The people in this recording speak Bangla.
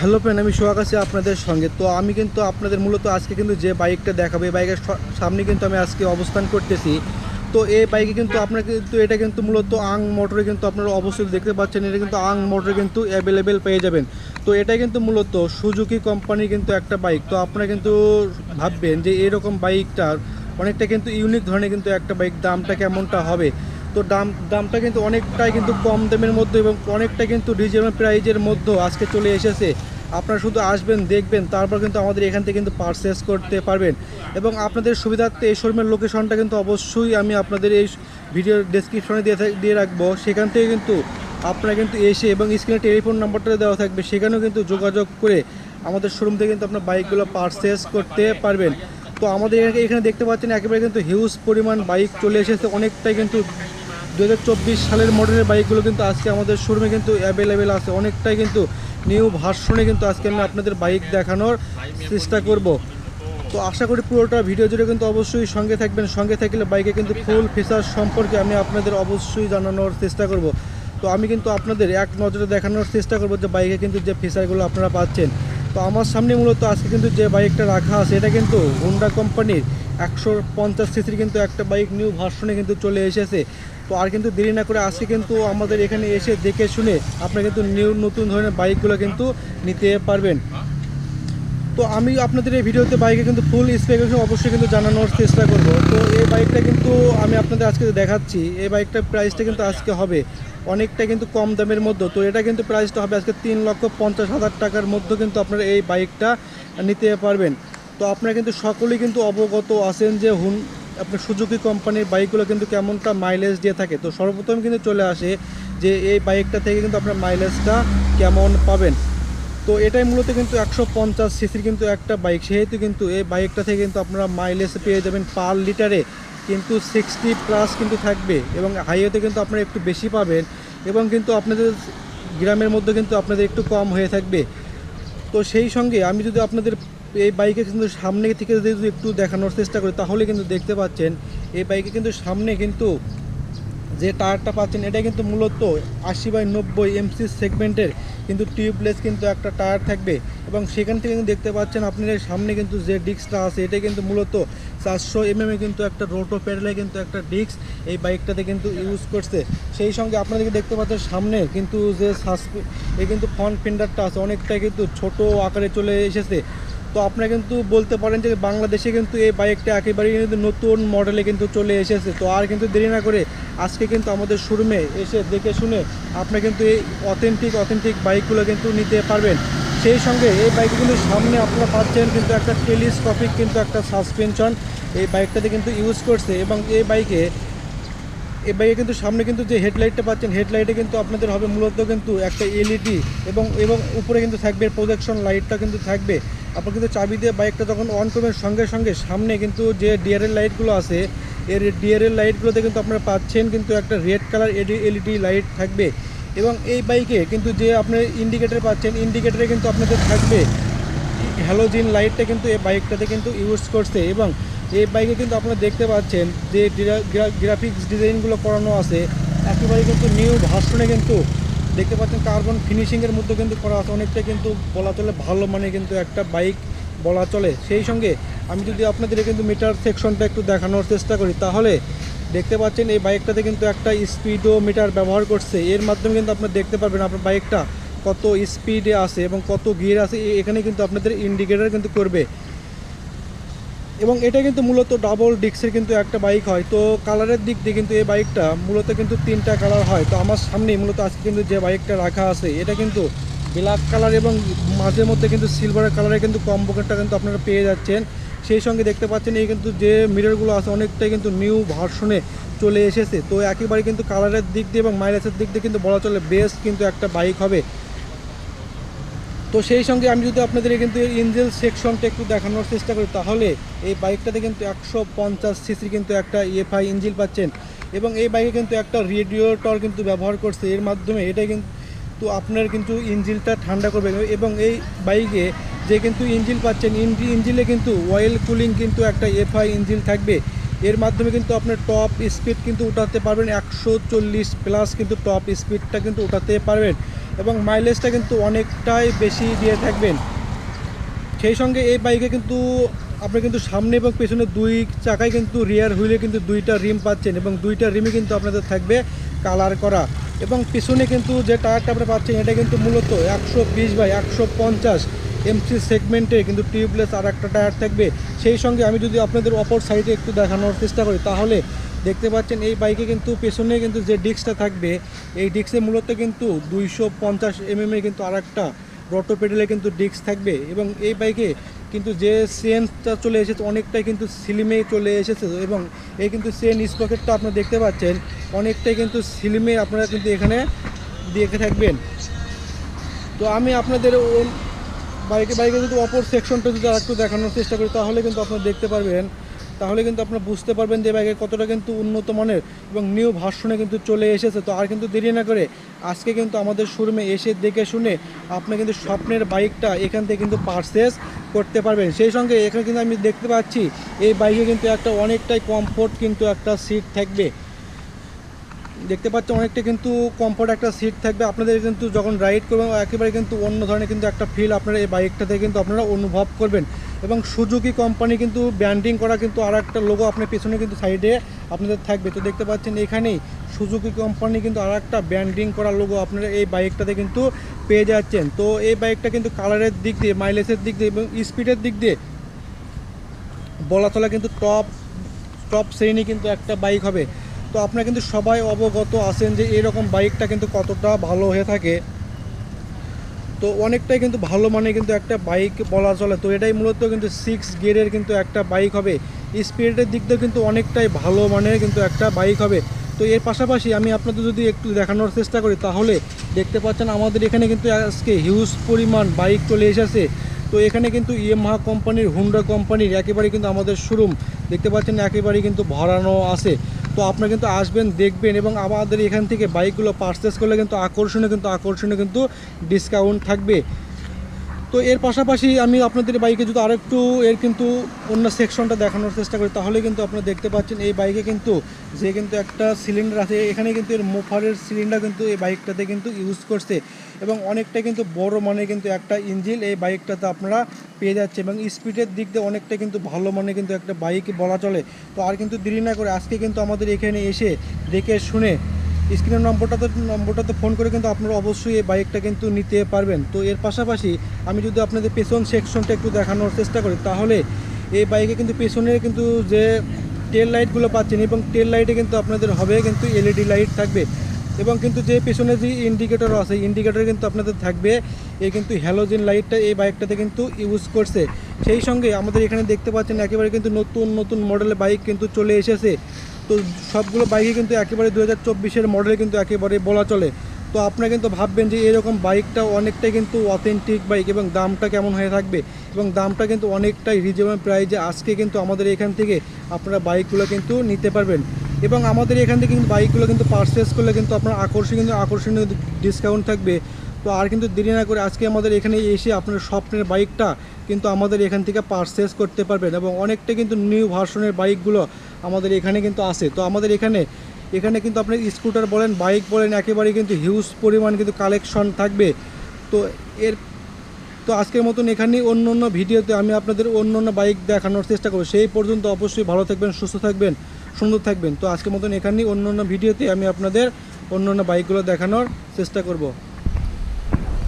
হ্যালো ফ্রেন্ড আমি সোহাগ আছি আপনাদের সঙ্গে। তো আমি কিন্তু আপনাদের মূলত আজকে কিন্তু যে বাইকটা দেখাবো, এই বাইকের সামনে কিন্তু আমি আজকে অবস্থান করতেছি। তো এই বাইকে কিন্তু আপনার কিন্তু, এটা কিন্তু মূলত আং মোটরে কিন্তু আপনারা অবশ্যই দেখতে পাচ্ছেন, এটা কিন্তু আং মোটরে কিন্তু অ্যাভেলেবেল পেয়ে যাবেন। তো এটা কিন্তু মূলত সুজুকি কোম্পানির কিন্তু একটা বাইক তো আপনারা কিন্তু ভাববেন যে এরকম বাইকটার অনেকটা কিন্তু ইউনিক ধরনের কিন্তু একটা বাইক দামটা কেমনটা হবে। তো দাম, দামটা কিন্তু অনেকটাই কিন্তু কম দামের মধ্যে এবং অনেকটা কিন্তু রিজনেবল প্রাইজের মধ্যেও আজকে চলে এসেছে। আপনারা শুধু আসবেন, দেখবেন, তারপর কিন্তু আমাদের এখান থেকে কিন্তু পারচেস করতে পারবেন। এবং আপনাদের সুবিধার্থে এই শোরুমের লোকেশনটা কিন্তু অবশ্যই আমি আপনাদের এই ভিডিওর ডেসক্রিপশনে দিয়ে দিয়ে রাখব। সেখান থেকে কিন্তু আপনারা কিন্তু এসে এবং স্ক্রিনে টেলিফোন নাম্বারটা দেওয়া থাকবে, সেখানেও কিন্তু যোগাযোগ করে আমাদের শোরুম থেকে কিন্তু আপনার বাইকগুলো পারচেস করতে পারবেন। তো আমাদের এখানে দেখতে পাচ্ছেন একেবারে কিন্তু হিউজ পরিমাণ বাইক চলে এসেছে। অনেকটাই কিন্তু দু হাজার চব্বিশ সালের মডেলের বাইকগুলো কিন্তু আজকে আমাদের শোরুমে কিন্তু অ্যাভেলেবেল আছে। অনেকটাই কিন্তু নিউ ভার্সনে কিন্তু আজকে আমি আপনাদের বাইক দেখানোর চেষ্টা করব। তো আশা করি পুরোটা ভিডিও জুড়ে কিন্তু অবশ্যই সঙ্গে থাকবেন। সঙ্গে থাকলে বাইকে কিন্তু ফুল ফিচার সম্পর্কে আমি আপনাদের অবশ্যই জানানোর চেষ্টা করব। তো আমি কিন্তু আপনাদের এক নজরে দেখানোর চেষ্টা করব যে বাইকে কিন্তু যে ফিচারগুলো আপনারা পাচ্ছেন। তো আমার সামনে মূলত আজকে কিন্তু যে বাইকটা রাখা আছে, এটা কিন্তু হোন্ডা কোম্পানির একশো পঞ্চাশ সিসির কিন্তু একটা বাইক নিউ ভার্সনে কিন্তু চলে এসেছে। তো আর কিন্তু দেরি না করে আজকে কিন্তু আমাদের এখানে এসে দেখে শুনে আপনারা কিন্তু নিউ নতুন ধরনের বাইকগুলো কিন্তু নিতে পারবেন। তো আমি আপনাদের এই ভিডিওতে বাইকে কিন্তু ফুল স্পেকেশন অবশ্যই কিন্তু জানানোর চেষ্টা করব। তো এই বাইকটা কিন্তু আমি আপনাদের আজকে দেখাচ্ছি। এই বাইকটার প্রাইসটা কিন্তু আজকে হবে অনেকটা কিন্তু কম দামের মধ্যে। তো এটা কিন্তু প্রাইসটা হবে আজকে তিন লক্ষ পঞ্চাশ হাজার টাকার মধ্যে কিন্তু আপনারা এই বাইকটা নিতে পারবেন। তো আপনারা কিন্তু সকলেই কিন্তু অবগত আছেন যে হুন, আপনার সুজুকি কোম্পানির বাইকগুলো কিন্তু কেমনটা মাইলেজ দিয়ে থাকে। তো সর্বপ্রথম কিন্তু চলে আসে যে এই বাইকটা থেকে কিন্তু আপনার মাইলেজটা কেমন পাবেন। তো এটাই মূলত কিন্তু একশো পঞ্চাশ সিসির কিন্তু একটা বাইক। সেহেতু কিন্তু এই বাইকটা থেকে কিন্তু আপনারা মাইলেজ পেয়ে যাবেন পার লিটারে। কিন্তু সিক্সটি প্লাস কিন্তু থাকবে এবং হাইওয়েতে কিন্তু আপনারা একটু বেশি পাবেন এবং কিন্তু আপনাদের গ্রামের মধ্যে কিন্তু আপনাদের একটু কম হয়ে থাকবে। তো সেই সঙ্গে আমি যদি আপনাদের এই বাইকে কিন্তু সামনে থেকে যদি একটু দেখানোর চেষ্টা করি, তাহলে কিন্তু দেখতে পাচ্ছেন এই বাইকে কিন্তু সামনে কিন্তু যে টায়ারটা পাচ্ছেন এটা কিন্তু মূলত আশি বাই নব্বই এমসি সেগমেন্টের কিন্তু টিউবলেস কিন্তু একটা টায়ার থাকবে। এবং সেখান থেকে কিন্তু দেখতে পাচ্ছেন আপনার সামনে কিন্তু যে ডিস্কটা আছে এটা কিন্তু মূলত চারশো এমএমে কিন্তু একটা রোটো প্যাডেলে কিন্তু একটা ডিস্ক এই বাইকটাতে কিন্তু ইউজ করছে। সেই সঙ্গে আপনাদেরকে দেখতে পাচ্ছেন সামনে কিন্তু যে সাসপে এই কিন্তু ফ্রন্ট ফিন্ডারটা আছে, অনেকটাই কিন্তু ছোট আকারে চলে এসেছে। তো আপনারা কিন্তু বলতে পারেন যে বাংলাদেশে কিন্তু এই বাইকটা একেবারেই কিন্তু নতুন মডেলে কিন্তু চলে এসেছে। তো আর কিন্তু দেরি না করে আজকে কিন্তু আমাদের শোরুমে এসে দেখে শুনে আপনারা কিন্তু এই অথেন্টিক অথেন্টিক বাইকগুলো কিন্তু নিতে পারবেন। সেই সঙ্গে এই বাইকে কিন্তু সামনে আপনারা পাচ্ছেন কিন্তু একটা টেলিস্কোপিক কিন্তু একটা সাসপেনশন। এই বাইকটাতে কিন্তু ইউজ করছে এবং এই বাইকে এই বাইকে কিন্তু সামনে কিন্তু যে হেডলাইটটা পাচ্ছেন, হেডলাইটে কিন্তু আপনাদের হবে মূলত কিন্তু একটা এলইডি এবং এবং উপরে কিন্তু থাকবে প্রজেকশন লাইটটা কিন্তু থাকবে। আপনার কিন্তু চাবি দিয়ে বাইকটা যখন অন করবেন, সঙ্গে সঙ্গে সামনে কিন্তু যে ডিআরএল লাইটগুলো আছে, এর ডিআরএল লাইটগুলোতে কিন্তু আপনারা পাচ্ছেন কিন্তু একটা রেড কালার এডি এলইডি লাইট থাকবে। এবং এই বাইকে কিন্তু যে আপনার ইন্ডিকেটার পাচ্ছেন ইন্ডিকেটারে কিন্তু আপনাদের থাকবে হ্যালোজিন লাইটটা কিন্তু এই বাইকটাতে কিন্তু ইউজ করছে এবং এই বাইকে কিন্তু আপনারা দেখতে পাচ্ছেন যে গ্রাফিক্স ডিজাইনগুলো করানো আছে, একেবারে কিন্তু নিউ ভার্সনে কিন্তু দেখতে পাচ্ছেন কার্বন ফিনিশিংয়ের মধ্যে কিন্তু করা আছে, অনেকটা কিন্তু বলা চলে ভালো মানে কিন্তু একটা বাইক বলা চলে। সেই সঙ্গে আমি যদি আপনাদের কিন্তু মিটার সেকশনটা একটু দেখানোর চেষ্টা করি, তাহলে দেখতে পাচ্ছেন এই বাইকটাতে কিন্তু একটা স্পিডও মিটার ব্যবহার করছে। এর মাধ্যমে কিন্তু আপনারা দেখতে পারবেন আপনার বাইকটা কত স্পিডে আছে এবং কত গিয়ার আছে এখানে কিন্তু আপনাদের ইন্ডিকেটার কিন্তু করবে। এবং এটা কিন্তু মূলত ডাবল ডিক্সের কিন্তু একটা বাইক হয়। তো কালারের দিক দিয়ে কিন্তু এই বাইকটা মূলত কিন্তু তিনটা কালার হয়। তো আমার সামনেই মূলত আজকে কিন্তু যে বাইকটা রাখা আছে, এটা কিন্তু ব্ল্যাক কালার এবং মাঝে মধ্যে কিন্তু সিলভার কালারে কিন্তু কম কম্বোকেটটা কিন্তু আপনারা পেয়ে যাচ্ছেন। সেই সঙ্গে দেখতে পাচ্ছেন এই কিন্তু যে মিররগুলো আছে, অনেকটাই কিন্তু নিউ ভার্সনে চলে এসেছে। তো একেবারে কিন্তু কালারের দিক দিয়ে এবং মাইলেজের দিক দিয়ে কিন্তু বলা চলে বেস্ট কিন্তু একটা বাইক হবে। তো সেই সঙ্গে আমি যদি আপনাদের কিন্তু ইঞ্জিন সেকশনটা একটু দেখানোর চেষ্টা করি, তাহলে এই বাইকটাতে কিন্তু একশো পঞ্চাশ সিসি কিন্তু একটা ইএফআই ইঞ্জিন পাচ্ছেন এবং এই বাইকে কিন্তু একটা রেডিওটর কিন্তু ব্যবহার করছে। এর মাধ্যমে এটা কিন্তু আপনার কিন্তু ইঞ্জিনটা ঠান্ডা করবে এবং এই বাইকে যে কিন্তু ইঞ্জিন পাচ্ছেন ইঞ্জিনে কিন্তু অয়েল কুলিং কিন্তু একটা এফআই ইঞ্জিন থাকবে। এর মাধ্যমে কিন্তু আপনার টপ স্পিড কিন্তু উঠাতে পারবেন, একশো চল্লিশ প্লাস কিন্তু টপ স্পিডটা কিন্তু উঠাতে পারবেন। এবং মাইলেজটা কিন্তু অনেকটাই বেশি দিয়ে থাকবেন। সেই সঙ্গে এই বাইকে কিন্তু আপনি কিন্তু সামনে এবং পেছনে দুই চাকায় কিন্তু রিয়ার হুইলে কিন্তু দুইটা রিম পাচ্ছেন এবং দুইটা রিমই কিন্তু আপনাদের থাকবে কালার করা। এবং পিছনে কিন্তু যে টায়ারটা আপনি পাচ্ছেন, এটা কিন্তু মূলত একশো বিশ বাই একশো পঞ্চাশ এমসি সেগমেন্টে কিন্তু টিউবলেস আর একটা টায়ার থাকবে। সেই সঙ্গে আমি যদি আপনাদের অপর সাইডে একটু দেখানোর চেষ্টা করি, তাহলে দেখতে পাচ্ছেন এই বাইকে কিন্তু পেছনে কিন্তু যে ডিস্কটা থাকবে, এই ডিস্কে মূলত কিন্তু দুইশো পঞ্চাশ এমএম এর কিন্তু আর একটা রটো পেডেলে কিন্তু ডিস্ক থাকবে এবং এই বাইকে কিন্তু যে চেনটা চলে এসেছে অনেকটাই কিন্তু সিলিমে চলে এসেছে এবং এই কিন্তু চেন স্পকেটটা আপনারা দেখতে পাচ্ছেন, অনেকটাই কিন্তু সিলিমে আপনারা কিন্তু এখানে দেখে থাকবেন। তো আমি আপনাদের বাইকে বাইকে যদি অপর সেকশনটা যদি আরেকটু দেখানোর চেষ্টা করি, তাহলে কিন্তু আপনারা দেখতে পারবেন তাহলে কিন্তু আপনারা বুঝতে পারবেন যে বাইকে কতটা কিন্তু উন্নত মানের এবং নিউ ভার্সনে কিন্তু চলে এসেছে। তো আর কিন্তু দেরি না করে আজকে কিন্তু আমাদের শোরুমে এসে দেখে শুনে আপনি কিন্তু স্বপ্নের বাইকটা এখান থেকে কিন্তু পারচেস করতে পারবেন। সেই সঙ্গে এখানে কিন্তু আমি দেখতে পাচ্ছি, এই বাইকে কিন্তু একটা অনেকটাই কমফোর্ট কিন্তু একটা সিট থাকবে। দেখতে পাচ্ছেন অনেকটা কিন্তু কমফোর্ট একটা সিট থাকবে। আপনাদের কিন্তু যখন রাইড করবেন, একেবারে কিন্তু অন্য ধরনের কিন্তু একটা ফিল আপনারা এই বাইকটাতে কিন্তু আপনারা অনুভব করবেন। এবং সুজুকি কোম্পানি কিন্তু ব্র্যান্ডিং করা কিন্তু আর একটা লোগো আপনার পেছনে কিন্তু সাইডে আপনাদের থাকবে। তো দেখতে পাচ্ছেন এখানেই সুজুকি কোম্পানি কিন্তু আর একটা ব্র্যান্ডিং করা লোগো আপনারা এই বাইকটাতে কিন্তু পেয়ে যাচ্ছেন। তো এই বাইকটা কিন্তু কালারের দিক দিয়ে মাইলেজের দিক দিয়ে এবং স্পিডের দিক দিয়ে বলা চলা কিন্তু টপ টপ শ্রেণি কিন্তু একটা বাইক হবে। তো আপনারা কিন্তু সবাই অবগত আছেন যে এরকম বাইকটা কিন্তু কতটা ভালো হয়ে থাকে। তো অনেকটাই কিন্তু ভালো মানে কিন্তু একটা বাইক বলা চলে। তো এটাই মূলত কিন্তু সিক্স গিয়ারের কিন্তু একটা বাইক হবে। স্পিডের দিক দিয়ে কিন্তু অনেকটাই ভালো মানের কিন্তু একটা বাইক হবে। তো এর পাশাপাশি আমি আপনাদের যদি একটু দেখানোর চেষ্টা করি, তাহলে দেখতে পাচ্ছেন আমাদের এখানে কিন্তু আজকে হিউজ পরিমাণ বাইক চলে এসেছে। তো এখানে কিন্তু ইএমহা কোম্পানির হুন্ডা কোম্পানির একেবারে কিন্তু আমাদের শোরুম দেখতে পাচ্ছেন একেবারেই কিন্তু ভরানো আছে। তো আপনারা কিন্তু আসবেন, দেখবেন এবং আমাদের এখান থেকে বাইকগুলো পারচেস করলে কিন্তু আকর্ষণীয় কিন্তু আকর্ষণীয় কিন্তু ডিসকাউন্ট থাকবে। তো এর পাশাপাশি আমি আপনাদের বাইকে যদি আরেকটু এর কিন্তু অন্য সেকশনটা দেখানোর চেষ্টা করি, তাহলে কিন্তু আপনারা দেখতে পাচ্ছেন এই বাইকে কিন্তু যে কিন্তু একটা সিলিন্ডার আছে, এখানে কিন্তু এর মোফারের সিলিন্ডার কিন্তু এই বাইকটাতে কিন্তু ইউজ করছে এবং অনেকটা কিন্তু বড় মানে কিন্তু একটা ইঞ্জিন এই বাইকটাতে আপনারা পেয়ে যাচ্ছে এবং স্পিডের দিক দিয়ে অনেকটা কিন্তু ভালো মানে কিন্তু একটা বাইক বলা চলে। তো আর কিন্তু দেরি না করে আজকে কিন্তু আমাদের এখানে এসে দেখে শুনে স্ক্রিনের নম্বরটাতে নম্বরটাতে ফোন করে কিন্তু আপনারা অবশ্যই এই বাইকটা কিন্তু নিতে পারবেন। তো এর পাশাপাশি আমি যদি আপনাদের পেছন সেকশনটা একটু দেখানোর চেষ্টা করি, তাহলে এই বাইকে কিন্তু পেছনের কিন্তু যে টেল লাইটগুলো পাচ্ছেন এবং টেল লাইটে কিন্তু আপনাদের হবে কিন্তু এলইডি লাইট থাকবে। এবং কিন্তু যে পেছনে যে ইন্ডিকেটর আছে ইন্ডিকেটর কিন্তু আপনাদের থাকবে এই কিন্তু হ্যালোজেন লাইটটা এই বাইকটাতে কিন্তু ইউজ করছে। সেই সঙ্গে আমাদের এখানে দেখতে পাচ্ছেন একেবারে কিন্তু নতুন নতুন মডেলের বাইক কিন্তু চলে এসেছে। তো সবগুলো বাইকে কিন্তু একেবারে দু হাজার চব্বিশের মডেল কিন্তু একেবারে বলা চলে। তো আপনারা কিন্তু ভাববেন যে এরকম বাইকটা অনেকটাই কিন্তু অথেন্টিক বাইক এবং দামটা কেমন হয়ে থাকবে? এবং দামটা কিন্তু অনেকটাই রিজনেবল প্রাইজে আজকে কিন্তু আমাদের এখান থেকে আপনারা বাইকগুলো কিন্তু নিতে পারবেন। এবং আমাদের এখান থেকে কিন্তু বাইকগুলো কিন্তু পারচেস করলে কিন্তু আপনার আকর্ষণীয় কিন্তু আকর্ষণীয় ডিসকাউন্ট থাকবে। তো আর কিন্তু দেরি না করে আজকে আমাদের এখানে এসে আপনার স্বপ্নের বাইকটা কিন্তু আমাদের এখান থেকে পারচেস করতে পারবেন এবং অনেকটা কিন্তু নিউ ভার্সনের বাইকগুলো আমাদের এখানে কিন্তু আসে তো আমাদের এখানে এখানে কিন্তু আপনার স্কুটার বলেন, বাইক বলেন একেবারে কিন্তু হিউজ পরিমাণ কিন্তু কালেকশন থাকবে। তো এর, তো আজকের মতন এখানেই অন্য অন্য ভিডিওতে আমি আপনাদের অন্য অন্য বাইক দেখানোর চেষ্টা করব। সেই পর্যন্ত অবশ্যই ভালো থাকবেন, সুস্থ থাকবেন, সুন্দর থাকবেন। তো আজকের মতন এখানেই অন্য অন্য ভিডিওতে আমি আপনাদের অন্য অন্য বাইকগুলো দেখানোর চেষ্টা করব।